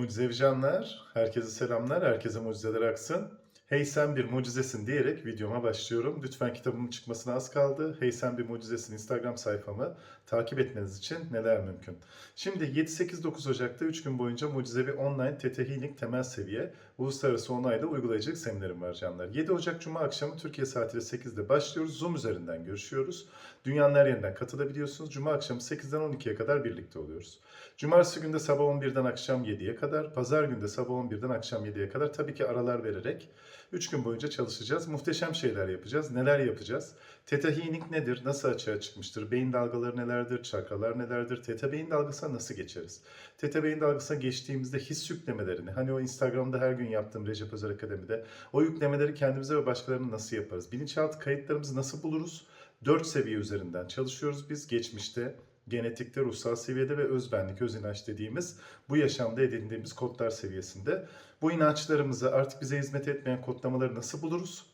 Mucizevi canlar, herkese selamlar, herkese mucizeler aksın. Hey sen bir mucizesin diyerek videoma başlıyorum. Lütfen kitabımın çıkmasına az kaldı. Hey sen bir mucizesin Instagram sayfamı takip etmeniz için neler mümkün? Şimdi 7-8-9 Ocak'ta 3 gün boyunca Mucizevi Online TT Healing temel seviye uluslararası onaylı uygulayıcılık seminerim var canlar. 7 Ocak Cuma akşamı Türkiye saatiyle 8'de başlıyoruz. Zoom üzerinden görüşüyoruz. Dünyanın her yerinden katılabiliyorsunuz. Cuma akşamı 8'den 12'ye kadar birlikte oluyoruz. Cumartesi günde sabah 11'den akşam 7'ye kadar, pazar günde sabah 11'den akşam 7'ye kadar tabii ki aralar vererek 3 gün boyunca çalışacağız. Muhteşem şeyler yapacağız. Neler yapacağız? Theta Healing nedir? Nasıl açığa çıkmıştır? Beyin dalgaları nelerdir? Çakralar nelerdir? Theta beyin dalgasına nasıl geçeriz? Theta beyin dalgasına geçtiğimizde his yüklemelerini, hani o Instagram'da her gün yaptığım Recep Özer Akademi'de o yüklemeleri kendimize ve başkalarına nasıl yaparız? Bilinçaltı kayıtlarımızı nasıl buluruz? 4 seviye üzerinden çalışıyoruz biz geçmişte genetikte, ruhsal seviyede ve özbenlik, öz inanç dediğimiz bu yaşamda edindiğimiz kodlar seviyesinde. Bu inançlarımızı artık bize hizmet etmeyen kodlamaları nasıl buluruz?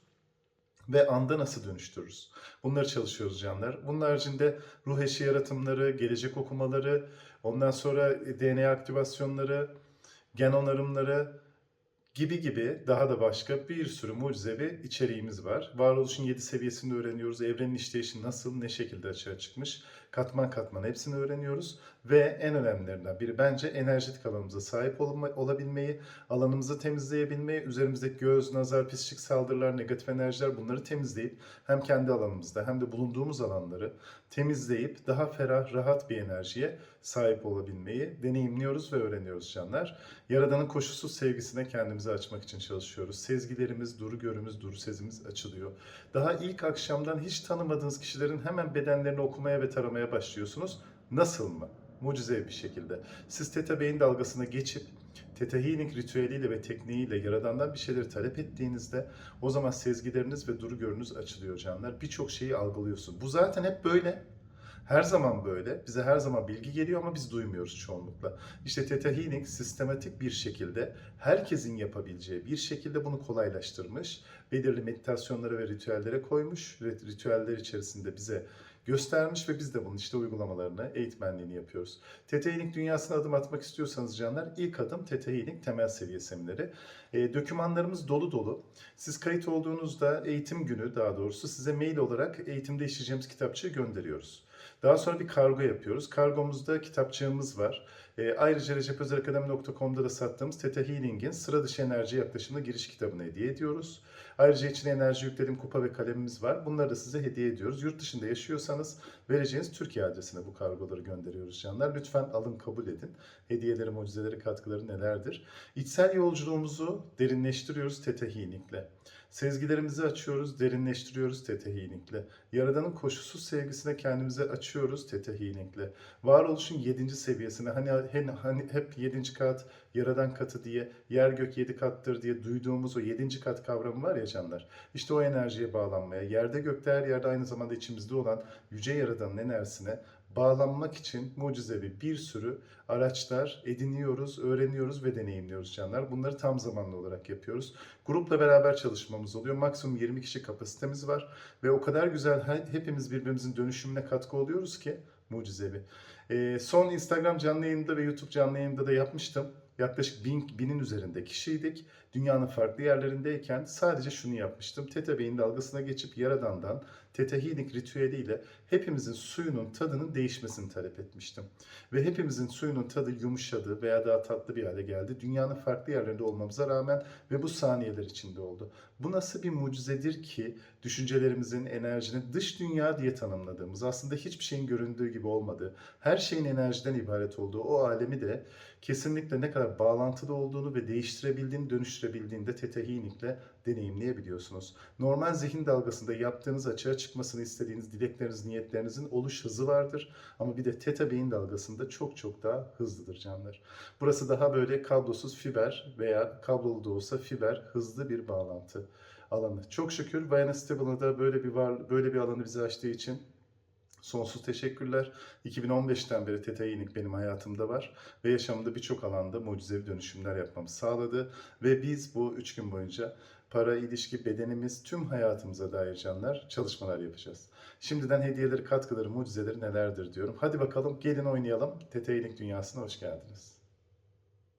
Ve anda nasıl dönüştürürüz? Bunları çalışıyoruz canlar. Bunun haricinde ruh eşi yaratımları, gelecek okumaları, ondan sonra DNA aktivasyonları, gen onarımları, gibi gibi daha da başka bir sürü mucizevi içeriğimiz var. Varoluşun 7 seviyesini öğreniyoruz. Evrenin işleyişi nasıl, ne şekilde açığa çıkmış. Katman katman hepsini öğreniyoruz. Ve en önemlilerinden biri bence enerjetik alanımıza sahip olma, olabilmeyi, alanımızı temizleyebilmeyi, üzerimizdeki göz, nazar, pislik saldırılar, negatif enerjiler bunları temizleyip hem kendi alanımızda hem de bulunduğumuz alanları temizleyip daha ferah, rahat bir enerjiye sahip olabilmeyi deneyimliyoruz ve öğreniyoruz canlar. Yaradanın koşulsuz sevgisine kendimizi açmak için çalışıyoruz. Sezgilerimiz, duru görümüz, duru sezimiz açılıyor. Daha ilk akşamdan hiç tanımadığınız kişilerin hemen bedenlerini okumaya ve taramaya başlıyorsunuz. Nasıl mı? Mucizevi bir şekilde. Siz Theta Beyin dalgasına geçip Theta Healing ritüeliyle ve tekniğiyle Yaradan'dan bir şeyleri talep ettiğinizde o zaman sezgileriniz ve duru görünüz açılıyor canlar. Birçok şeyi algılıyorsun. Bu zaten hep böyle. Her zaman böyle. Bize her zaman bilgi geliyor ama biz duymuyoruz çoğunlukla. İşte Theta Healing sistematik bir şekilde herkesin yapabileceği bir şekilde bunu kolaylaştırmış. Belirli meditasyonlara ve ritüellere koymuş. Ritüeller içerisinde bize göstermiş ve biz de bunun işte uygulamalarını, eğitmenliğini yapıyoruz. Theta Healing dünyasına adım atmak istiyorsanız canlar ilk adım Theta Healing temel seviye semineri. E, dokümanlarımız dolu dolu. Siz kayıt olduğunuzda eğitim günü daha doğrusu size mail olarak eğitimde işleyeceğimiz kitapçığı gönderiyoruz. Daha sonra bir kargo yapıyoruz. Kargomuzda kitapçığımız var. E, ayrıca recepözerakademi.com'da da sattığımız Theta Healing'in sıra dışı enerji yaklaşımına giriş kitabını hediye ediyoruz. Ayrıca içine enerji yüklediğim kupa ve kalemimiz var. Bunları da size hediye ediyoruz. Yurt dışında yaşıyorsanız vereceğiniz Türkiye adresine bu kargoları gönderiyoruz canlar. Lütfen alın kabul edin. Hediyeleri, mucizeleri, katkıları nelerdir? İçsel yolculuğumuzu derinleştiriyoruz Theta Healing'le. Sezgilerimizi açıyoruz, derinleştiriyoruz Theta Healing'le. Yaradanın koşulsuz sevgisine kendimizi açıyoruz Theta Healing'le. Varoluşun yedinci seviyesine hani, hani hep yedinci kat, yaradan katı diye, yer gök yedi kattır diye duyduğumuz o yedinci kat kavramı var ya canlar. İşte o enerjiye bağlanmaya, yerde gökte her yerde aynı zamanda içimizde olan yüce yaradanın enerjisine bağlanmak için mucizevi bir sürü araçlar ediniyoruz, öğreniyoruz ve deneyimliyoruz canlar. Bunları tam zamanlı olarak yapıyoruz. Grupla beraber çalışmamız oluyor. Maksimum 20 kişi kapasitemiz var ve o kadar güzel hepimiz birbirimizin dönüşümüne katkı oluyoruz ki mucizevi. Ee, son Instagram canlı yayında ve YouTube canlı yayında da yapmıştım. Yaklaşık bin, binin üzerinde kişiydik. Dünyanın farklı yerlerindeyken sadece şunu yapmıştım. Teta Beyin dalgasına geçip Yaradan'dan Healing ritüeliyle hepimizin suyunun tadının değişmesini talep etmiştim. Ve hepimizin suyunun tadı yumuşadı veya daha tatlı bir hale geldi. Dünyanın farklı yerlerinde olmamıza rağmen ve bu saniyeler içinde oldu. Bu nasıl bir mucizedir ki düşüncelerimizin, enerjinin dış dünya diye tanımladığımız, aslında hiçbir şeyin göründüğü gibi olmadığı, her şeyin enerjiden ibaret olduğu o alemi de kesinlikle ne kadar bağlantıda olduğunu ve değiştirebildiğini, dönüştürebildiğini de Healing'le deneyimleyebiliyorsunuz. Normal zihin dalgasında yaptığınız açığa çıkmasını istediğiniz dilekleriniz, niyetlerinizin oluş hızı vardır. Ama bir de Theta beyin dalgasında çok çok daha hızlıdır canlar. Burası daha böyle kablosuz fiber veya kablolu da olsa fiber hızlı bir bağlantı alanı. Çok şükür Vayana Stable'a da böyle bir var, böyle bir alanı bize açtığı için Sonsuz teşekkürler. 2015'ten beri Theta Healing benim hayatımda var ve yaşamımda birçok alanda mucizevi dönüşümler yapmamı sağladı ve biz bu 3 gün boyunca para, ilişki, bedenimiz, tüm hayatımıza dair canlar çalışmalar yapacağız. Şimdiden hediyeleri, katkıları, mucizeleri nelerdir diyorum. Hadi bakalım gelin oynayalım. Theta Healing dünyasına hoş geldiniz.